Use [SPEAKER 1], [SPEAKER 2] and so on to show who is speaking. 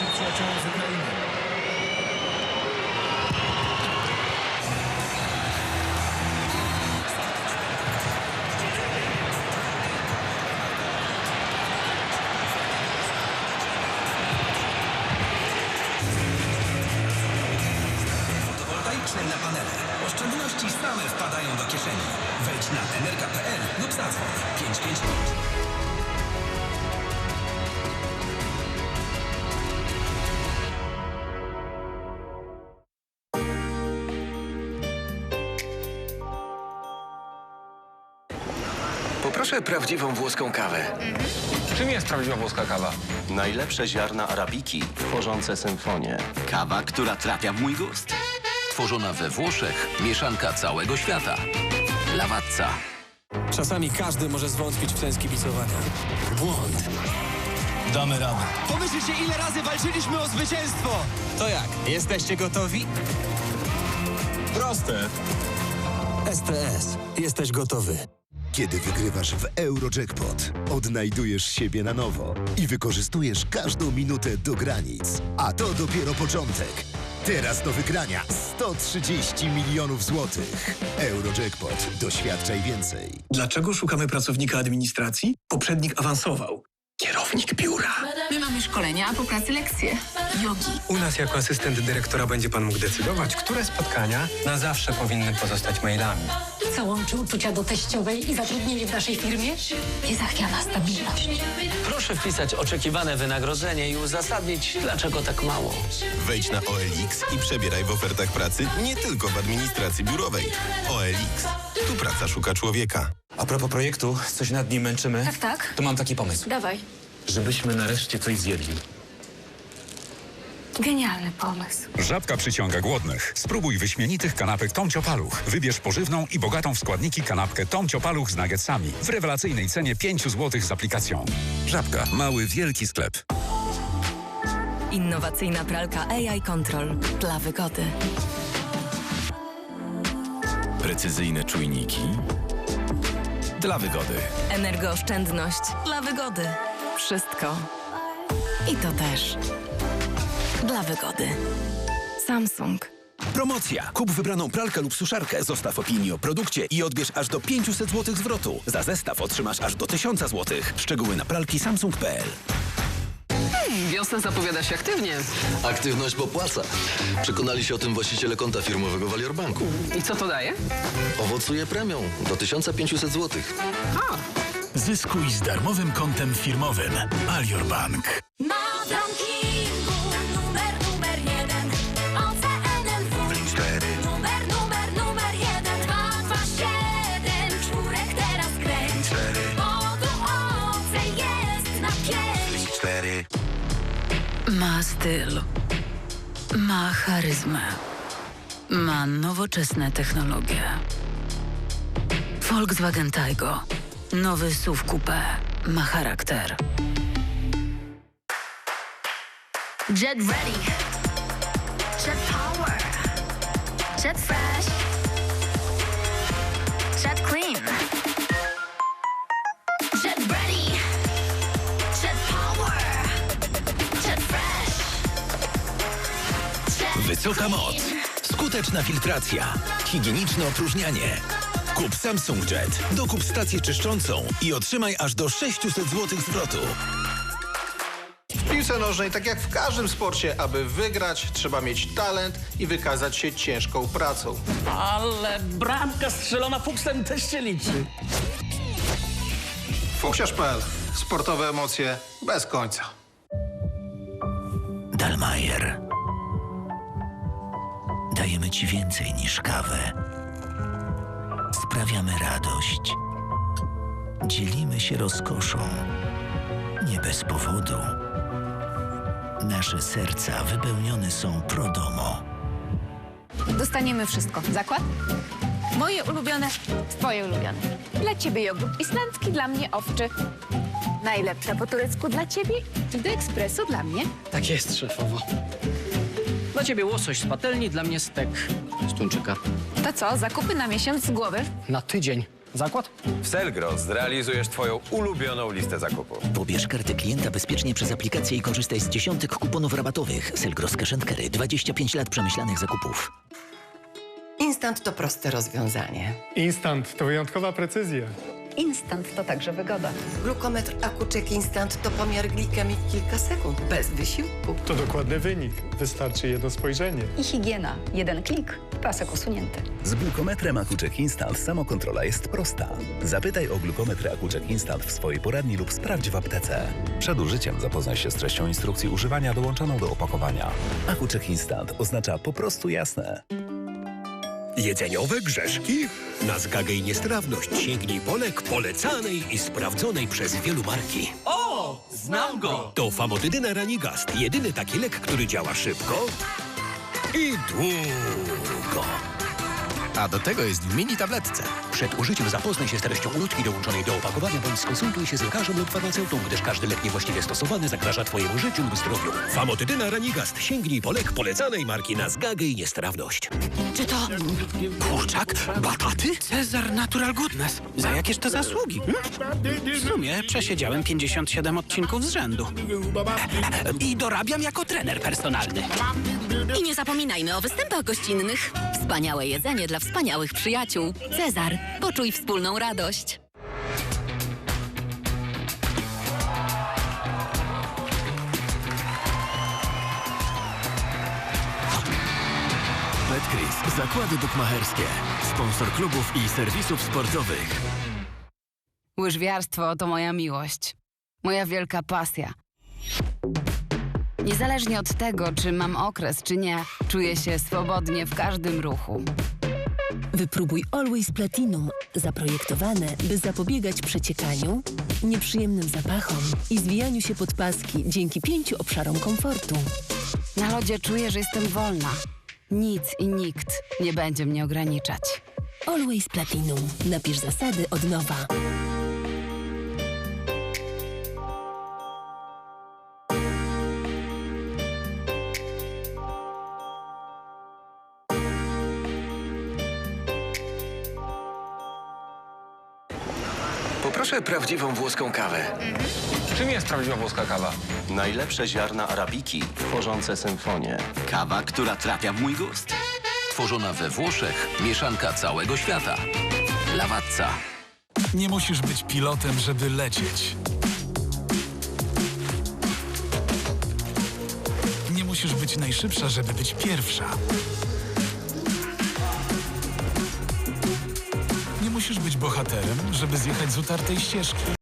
[SPEAKER 1] naszych przyjaciołom z Ukrainy.
[SPEAKER 2] Fotowoltaicznej na panele. Oszczędności same wpadają do kieszeni. Wejdź na energa.pl lub zadzwoń 555.
[SPEAKER 3] Poproszę prawdziwą włoską kawę.
[SPEAKER 4] Czym jest prawdziwa włoska kawa?
[SPEAKER 5] Najlepsze ziarna arabiki, tworzące symfonię.
[SPEAKER 6] Kawa, która trafia w mój gust. Tworzona we Włoszech, mieszanka całego świata. Lavazza.
[SPEAKER 7] Czasami każdy może zwątpić w sens kibicowania. Błąd.
[SPEAKER 5] Damy radę.
[SPEAKER 7] Pomyślcie, ile razy walczyliśmy o zwycięstwo! To jak? Jesteście gotowi?
[SPEAKER 5] Proste.
[SPEAKER 7] STS. Jesteś gotowy.
[SPEAKER 8] Kiedy wygrywasz w Eurojackpot, odnajdujesz siebie na nowo i wykorzystujesz każdą minutę do granic. A to dopiero początek. Teraz do wygrania 130 milionów złotych. Eurojackpot. Doświadczaj więcej.
[SPEAKER 9] Dlaczego szukamy pracownika administracji? Poprzednik awansował. Kierownik biura.
[SPEAKER 10] My mamy szkolenia, a po pracy lekcje. Jogi.
[SPEAKER 9] U nas jako asystent dyrektora będzie pan mógł decydować, które spotkania na zawsze powinny pozostać mailami.
[SPEAKER 10] Co łączy uczucia do teściowej i zatrudnienie w naszej firmie? Niezachwiana stabilność.
[SPEAKER 11] Proszę wpisać oczekiwane wynagrodzenie i uzasadnić, dlaczego tak mało.
[SPEAKER 5] Wejdź na OLX i przebieraj w ofertach pracy nie tylko w administracji biurowej. OLX. Tu praca szuka człowieka.
[SPEAKER 4] A propos projektu, coś nad nim męczymy.
[SPEAKER 10] Tak, tak.
[SPEAKER 4] To mam taki pomysł.
[SPEAKER 10] Dawaj.
[SPEAKER 4] Żebyśmy nareszcie coś zjedli.
[SPEAKER 10] Genialny pomysł.
[SPEAKER 12] Żabka przyciąga głodnych. Spróbuj wyśmienitych kanapek Tomcio Paluch. Wybierz pożywną i bogatą w składniki kanapkę Tomcio Paluch z nuggetsami w rewelacyjnej cenie 5 zł z aplikacją. Żabka. Mały, wielki sklep.
[SPEAKER 10] Innowacyjna pralka AI Control dla wygody.
[SPEAKER 5] Precyzyjne czujniki. Dla wygody.
[SPEAKER 10] Energooszczędność dla wygody. Wszystko. I to też dla wygody. Samsung.
[SPEAKER 2] Promocja. Kup wybraną pralkę lub suszarkę, zostaw opinię o produkcie i odbierz aż do 500 zł zwrotu. Za zestaw otrzymasz aż do 1000 zł. Szczegóły na pralki samsung.pl
[SPEAKER 11] Wiosna zapowiada się aktywnie.
[SPEAKER 6] Aktywność popłaca. Przekonali się o tym właściciele konta firmowego Valior Banku.
[SPEAKER 11] I co to daje?
[SPEAKER 6] Owocuje premią do 1500 zł.
[SPEAKER 12] Zyskuj z darmowym kontem firmowym. Alior Bank.
[SPEAKER 10] Na Ma styl. Ma charyzmę. Ma nowoczesne technologie. Volkswagen Taigo. Nowy SUV Coupe. Ma charakter. Jet ready. Jet power. Jet fresh. Jet clean.
[SPEAKER 2] Wysoka moc. Skuteczna filtracja. Higieniczne opróżnianie. Kup Samsung Jet. Dokup stację czyszczącą i otrzymaj aż do 600 zł zwrotu.
[SPEAKER 1] W piłce nożnej, tak jak w każdym sporcie, aby wygrać, trzeba mieć talent i wykazać się ciężką pracą.
[SPEAKER 11] Ale bramka strzelona fuksem też się liczy.
[SPEAKER 1] Fuksiarz.pl. Sportowe emocje bez końca.
[SPEAKER 2] Dalmajer. Dajemy Ci więcej niż kawę. Sprawiamy radość. Dzielimy się rozkoszą. Nie bez powodu. Nasze serca wypełnione są prodomo.
[SPEAKER 10] Dostaniemy wszystko. Zakład? Moje ulubione, twoje ulubione. Dla ciebie jogurt islandzki, dla mnie owczy. Najlepsza po turecku dla ciebie i do ekspresu dla mnie.
[SPEAKER 11] Tak jest, szefowo. Dla ciebie łosoś z patelni, dla mnie stek z tuńczyka.
[SPEAKER 10] To co, zakupy na miesiąc z głowy?
[SPEAKER 11] Na tydzień.
[SPEAKER 7] Zakład?
[SPEAKER 13] W Selgros zrealizujesz twoją ulubioną listę zakupów.
[SPEAKER 14] Pobierz kartę klienta bezpiecznie przez aplikację i korzystaj z dziesiątek kuponów rabatowych. Selgros Cash Carry. 25 lat przemyślanych zakupów.
[SPEAKER 15] Instant to proste rozwiązanie.
[SPEAKER 16] Instant to wyjątkowa precyzja.
[SPEAKER 10] Instant to także wygoda.
[SPEAKER 15] Glukometr AkuCheck Instant to pomiar glikemii w kilka sekund, bez wysiłku.
[SPEAKER 16] To dokładny wynik. Wystarczy jedno spojrzenie.
[SPEAKER 10] I higiena. Jeden klik, pasek usunięty.
[SPEAKER 17] Z glukometrem Akuczek Instant samokontrola jest prosta. Zapytaj o glukometr Akuczek Instant w swojej poradni lub sprawdź w aptece. Przed użyciem zapoznaj się z treścią instrukcji używania dołączoną do opakowania. Akuczek Instant oznacza po prostu jasne.
[SPEAKER 18] Jedzeniowe grzeszki? Na zgagę i niestrawność sięgnij Polek polecanej i sprawdzonej przez wielu marki.
[SPEAKER 11] O! Znam go!
[SPEAKER 18] To famotydyna Ranigast. Jedyny taki lek, który działa szybko i długo.
[SPEAKER 2] A do tego jest w mini tabletce.
[SPEAKER 18] Przed użyciem zapoznaj się z treścią ulotki dołączonej do opakowania bądź skonsultuj się z lekarzem lub farmaceutą, gdyż każdy lek niewłaściwie stosowany zagraża Twojemu życiu lub zdrowiu. Famotydyna Ranigast. Sięgnij po lek polecanej marki na zgagę i niestrawność.
[SPEAKER 7] Czy to kurczak, bataty? Cezar Natural Goodness. Za jakież to zasługi? Hmm? W sumie przesiedziałem 57 odcinków z rzędu. I dorabiam jako trener personalny.
[SPEAKER 19] I nie zapominajmy o występach gościnnych. Wspaniałe jedzenie dla wspaniałych przyjaciół. Cezar, poczuj wspólną radość.
[SPEAKER 2] Betcris. Zakłady bukmacherskie. Sponsor klubów i serwisów sportowych.
[SPEAKER 20] Łyżwiarstwo to moja miłość. Moja wielka pasja. Niezależnie od tego, czy mam okres, czy nie, czuję się swobodnie w każdym ruchu.
[SPEAKER 21] Wypróbuj Always Platinum, zaprojektowane, by zapobiegać przeciekaniu, nieprzyjemnym zapachom i zwijaniu się podpaski dzięki pięciu obszarom komfortu.
[SPEAKER 20] Na lodzie czuję, że jestem wolna. Nic i nikt nie będzie mnie ograniczać.
[SPEAKER 21] Always Platinum. Napisz zasady od nowa.
[SPEAKER 3] Poproszę prawdziwą włoską kawę.
[SPEAKER 4] Czym jest prawdziwa włoska kawa?
[SPEAKER 6] Najlepsze ziarna arabiki tworzące symfonię. Kawa, która trafia w mój gust. Tworzona we Włoszech, mieszanka całego świata. Lavazza.
[SPEAKER 22] Nie musisz być pilotem, żeby lecieć. Nie musisz być najszybsza, żeby być pierwsza. Musisz być bohaterem, żeby zjechać z utartej ścieżki.